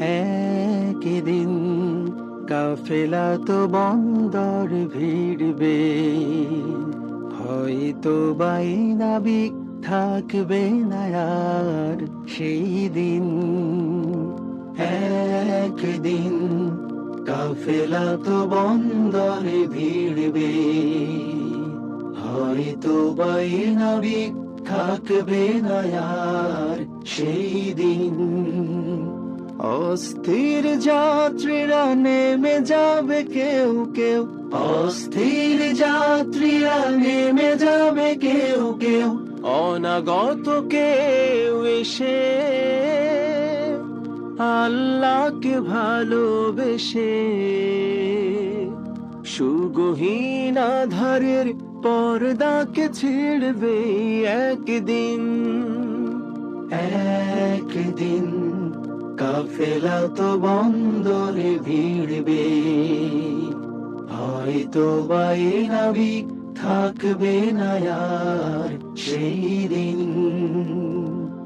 একদিন কাফেলা তো বন্দর ভিড়বে, হয়তো বাই নাবিক থাকবে না সেই দিন। একদিন কাফেলা তো বন্দরে ভিড়বে, হয়তো বাই নাবিক থাকবে না সেই দিন। অস্থির যাত্রীরা নেমে যাবে কেউ কেউ। অস্থির যাত্রীরা নেমে যাবে কেউ কেউ। অনাগত কেউ এসে আল্লাহকে ভালোবেসে। সুগহীন আধারের পর্দাকে ছিড়বে একদিন। একদিন। কাফেলা তো বন্দরে ভিড়বে। হয়তো বাই নাবিক থাকবে না আর সেই দিন।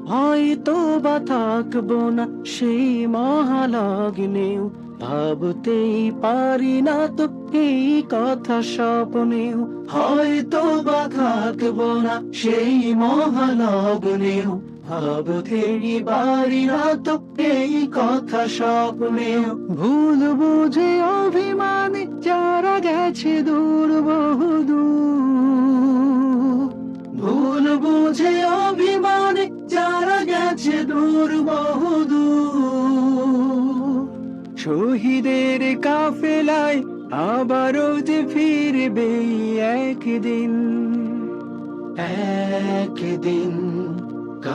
হয়তো বা থাকব না সেই মহালগ্নেও, ভাবতেই পারি না তো এই কথা স্বপ্নেও। হয়তো বা থাকব না সেই মহালগ্নেও ভাবতেই পারি না তো এই কথা স্বপ্নেও ভুল বুঝে অভিমানে যারা গেছে দূর বহুদূর ভুল বুঝে অভিমানে যারা গেছে দূর বহুদূর শহীদের কাফেলায় আবারও যে ফিরবে একদিন। একদিন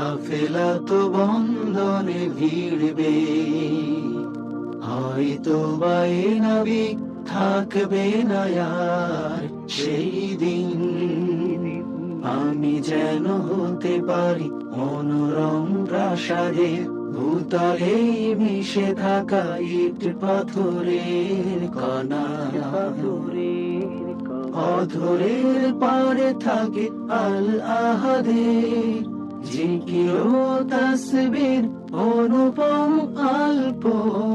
কাফেলা তো বন্ধনে ভিড়বে। হয়তো বাই নাবিক থাকবে না আর সেই দিন। আমি যেন হতে পারি মনোরম প্রাসাদের ভূতলে মিশে থাকা ইট পাথরের কণা। অধরের পারে থাকে আল আহাদে জিকির ও তসবির অনুপম আল্পনা।